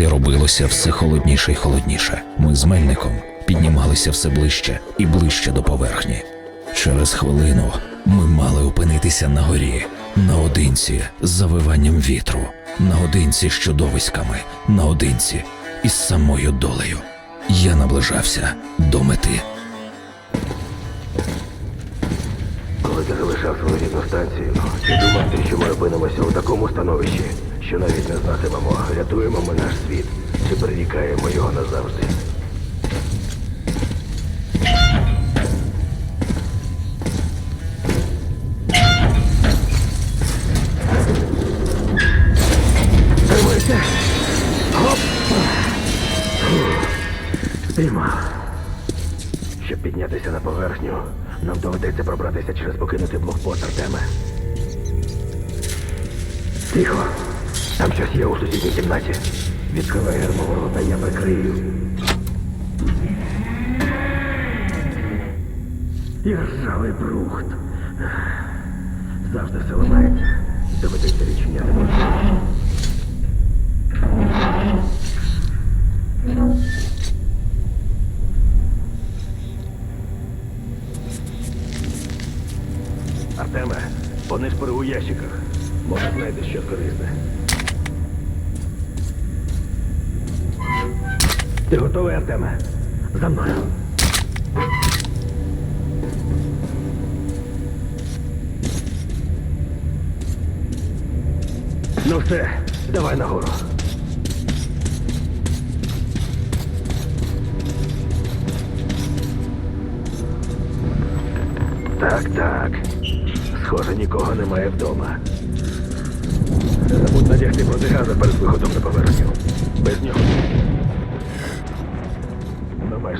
далі робилося все холодніше й холодніше. Ми з мельником піднімалися все ближче і ближче до поверхні. Через хвилину ми мали опинитися на горі, наодинці з завиванням вітру, наодинці з чудовиськами, наодинці із самою долею. Я наближався до мети. Коли ти залишав свою рідну станцію, чи думав ти, що ми опинимося у такому становищі, що навіть не знатимемо, рятуємо ми наш світ, чи перерікаємо його назавжди. Щоб піднятися на поверхню, нам доведеться пробратися через покинутий блокпост Артеме. Тихо. Там щось є у сусідній кімнаті. Відкривай гермоворота, я прикрию. І ржавий брухт. Завжди все ламається. Доведеться відчиняти можливість. Артеме, понишпори у ящиках. Може знайдеш щось корисне. Ти готовий, Артеме? За мною. Ну все, давай нагору. Так, так. Схоже, нікого немає вдома. Не забудь надягти протигаза перед виходом на поверхню. Без нього.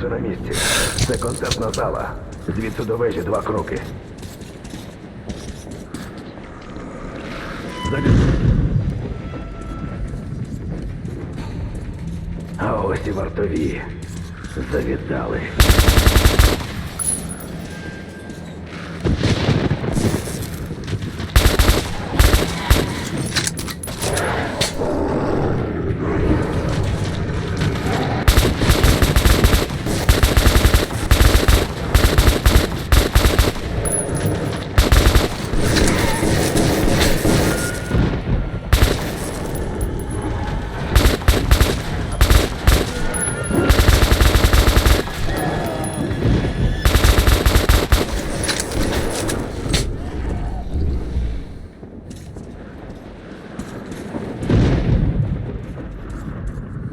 Майже на місці. Це концертна зала. Звідси до вежі два кроки. Заліз. А ось і вартові. Завітали.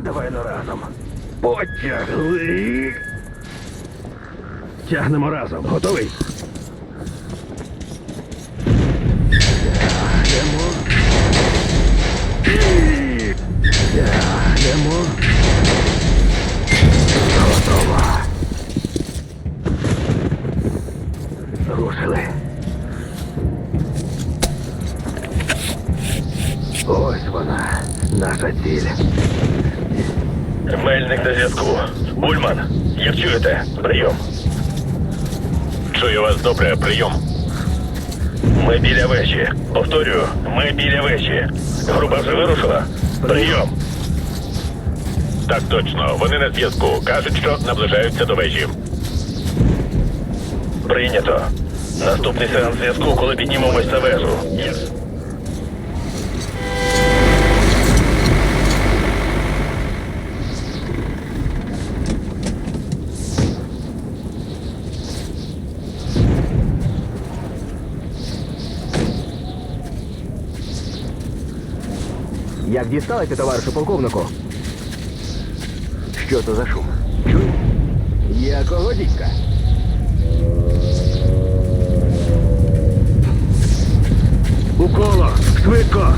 Давай ну разом. Потягли. Тягнемо разом. Готовий? Тягнемо. Тягнемо. Готово. Рушили. Ось вона, наша ціль. Мельник на зв'язку. Бульман, як чуєте? Прийом. Чую вас добре, прийом. Ми біля вежі. Повторюю, ми біля вежі. Група вже вирушила? Прийом. Так точно, вони на зв'язку. Кажуть, що наближаються до вежі. Прийнято. Наступний сеанс зв'язку, коли піднімемось на вежу. Єс. Як дісталися, товаришу полковнику? Що то за шум? Чуй? Якого дідька? У коло! Швидко!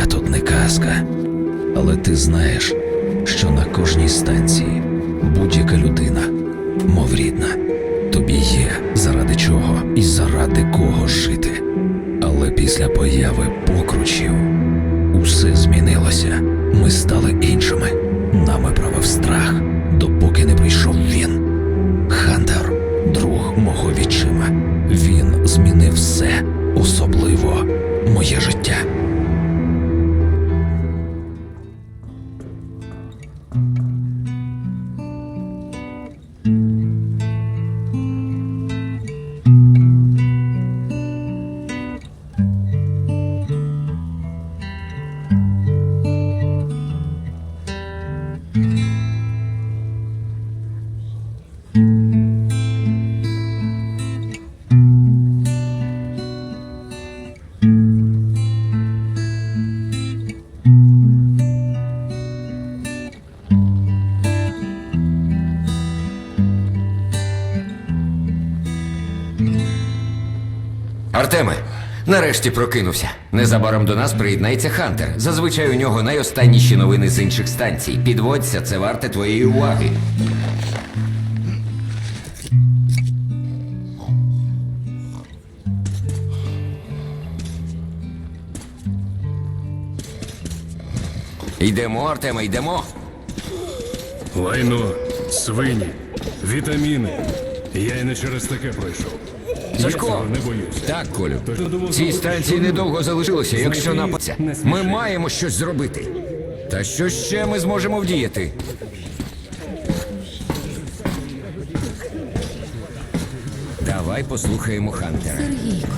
Життя тут не казка. Але ти знаєш, що на кожній станції будь-яка людина, мов рідна, тобі є заради чого і заради кого жити. Але після появи покручів усе змінилося. Ми стали іншими. Нами правив страх, допоки не прийшов він. Хантер, друг мого відчима. Він змінив все, особливо моє життя. Артеме, нарешті прокинувся. Незабаром до нас приєднається Хантер. Зазвичай у нього найостанніші новини з інших станцій. Підводься, це варте твоєї уваги. Йдемо, Артеме, йдемо. Лайно, свині, вітаміни. Я й не через таке пройшов. Сашко! не боюся. Так, Колю. Цій станції недовго залишилося, якщо Знайди, Ми маємо щось зробити. Та що ще ми зможемо вдіяти? Давай послухаємо Хантера. Сергійко,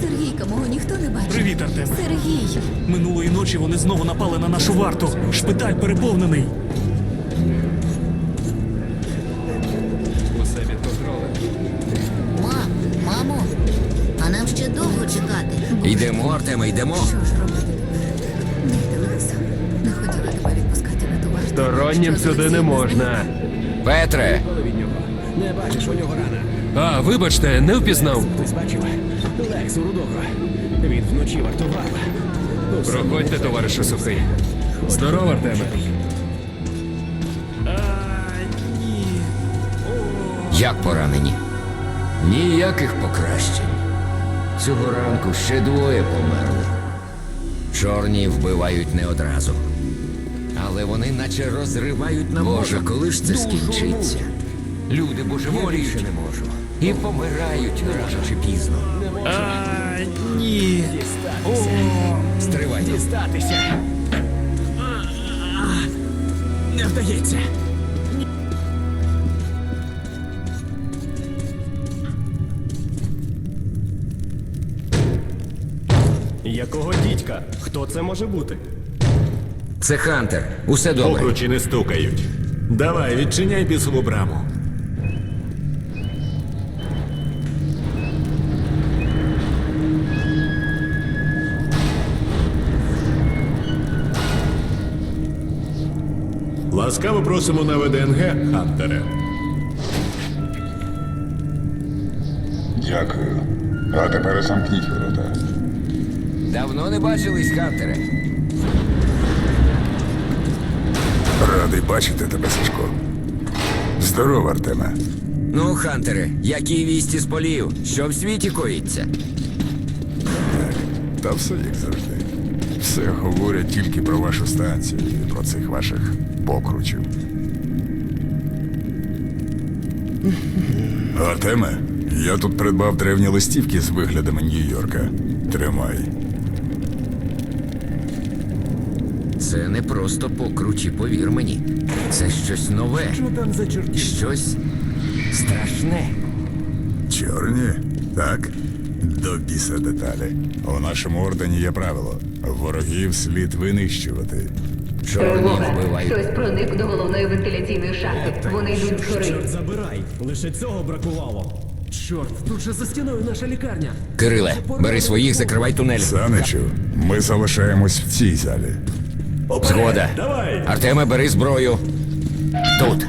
Сергійка, мого ніхто не бачив. Привіт, Артем. Сергій, Минулої ночі вони знову напали на нашу варту. Шпиталь переповнений. Артеме, йдемо. Що ж робити? Не Телеса. Не хотіла тебе відпускати на ту варту. Стороннім Що сюди не можна. Петре, А, вибачте, не впізнав. Проходьте, товаришу сухий. Здорово, Артеме. як поранені? Ніяких покращень. Цього ранку ще двоє померли. Чорні вбивають не одразу. Але вони наче розривають на Боже, коли ж це скінчиться? Люди божеволіють не можу. І помирають рано чи пізно. А, ні. Стривай. Не вдається. Якого дідька? Хто це може бути? Це Хантер. Усе добре. Покручі не стукають. Давай, відчиняй бісову браму. Ласкаво просимо на ВДНГ, Хантере. Дякую. А тепер замкніть ворота. Давно не бачились, Хантере. Радий бачити тебе, Сашко. Здорово, Артеме. Ну, Хантере, які вісті з полів? Що в світі коїться? Та все як завжди. Все говорять тільки про вашу станцію і про цих ваших покручів. Артеме, я тут придбав древні листівки з виглядами Нью-Йорка. Тримай. Це не просто покручі, повір мені. Це щось нове. Щось страшне. Чорні? Так? До біса деталі. У нашому ордені є правило. Ворогів слід винищувати. Чорні вбивають. Хтось проник до головної вентиляційної шахти. Вони йдуть згори. Забирай. Лише цього бракувало. Чорт, тут же за стіною наша лікарня. Кириле, бери своїх, закривай тунель. Саничу, ми залишаємось в цій залі. Згода. Артеме, бери зброю. Тут.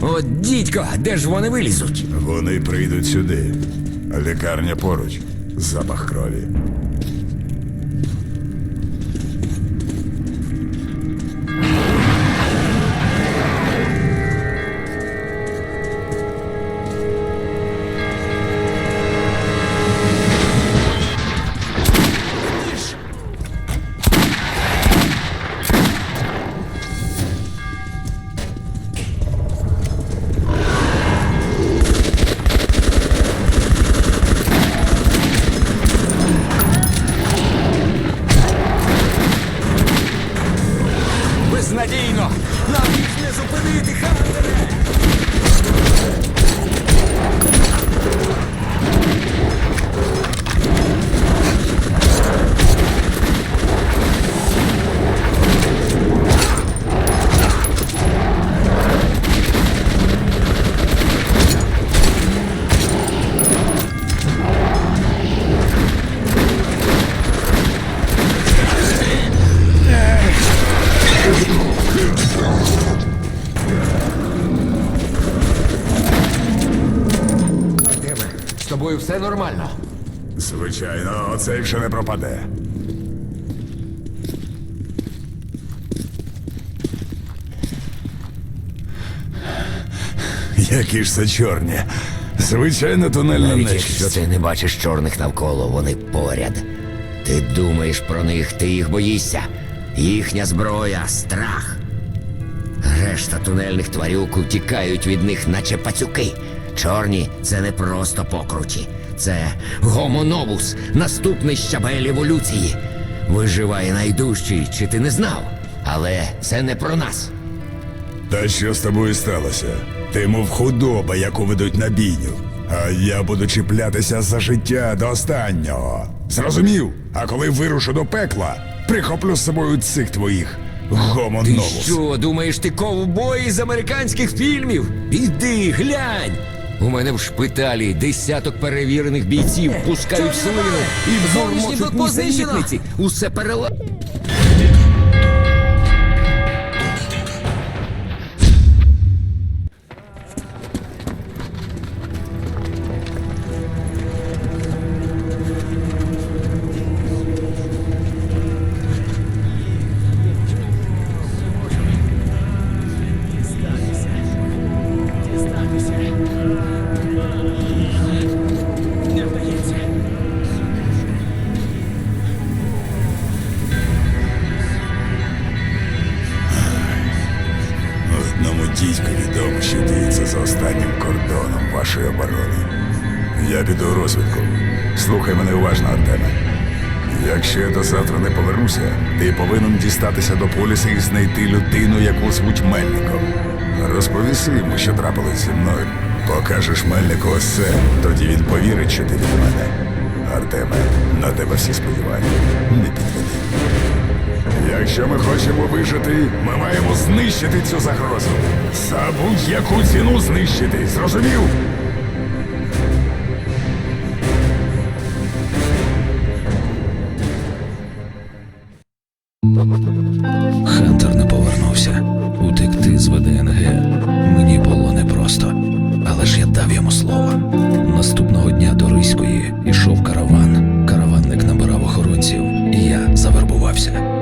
от дідько, де ж вони вилізуть? Вони прийдуть сюди. Лікарня поруч. Запах крові. Тобою все нормально. Звичайно, оцей вже не пропаде. Які ж це чорні. Звичайно, тунельна Навіть нечисть. якщо ти не бачиш чорних навколо, вони поряд. Ти думаєш про них, ти їх боїшся. Їхня зброя страх. Решта тунельних тварюк утікають від них, наче пацюки. Чорні це не просто покруті. Це гомонобус, наступний щабель еволюції. Виживає найдужчий, чи ти не знав? Але це не про нас. Та що з тобою сталося? Ти мов худоба, яку ведуть на бійню. А я буду чіплятися за життя до останнього. Зрозумів? А коли вирушу до пекла, прихоплю з собою цих твоїх Ти що, думаєш, ти ковбой з американських фільмів? Іди, глянь! У мене в шпиталі десяток перевірених бійців пускають слину і бормочуть зенітниці. Усе перела... дістатися до поліса і знайти людину, яку звуть Мельником. Розповіси йому, що трапилось зі мною. Покажеш Мельнику ось це, тоді він повірить, що ти від мене. Артеме, на тебе всі сподівання. Не підведи. Якщо ми хочемо вижити, ми маємо знищити цю загрозу. За будь-яку ціну знищити. Зрозумів? Хантер не повернувся. Утекти з ВДНГ мені було непросто, але ж я дав йому слово. Наступного дня до Риської йшов караван, караванник набирав охоронців, і я завербувався.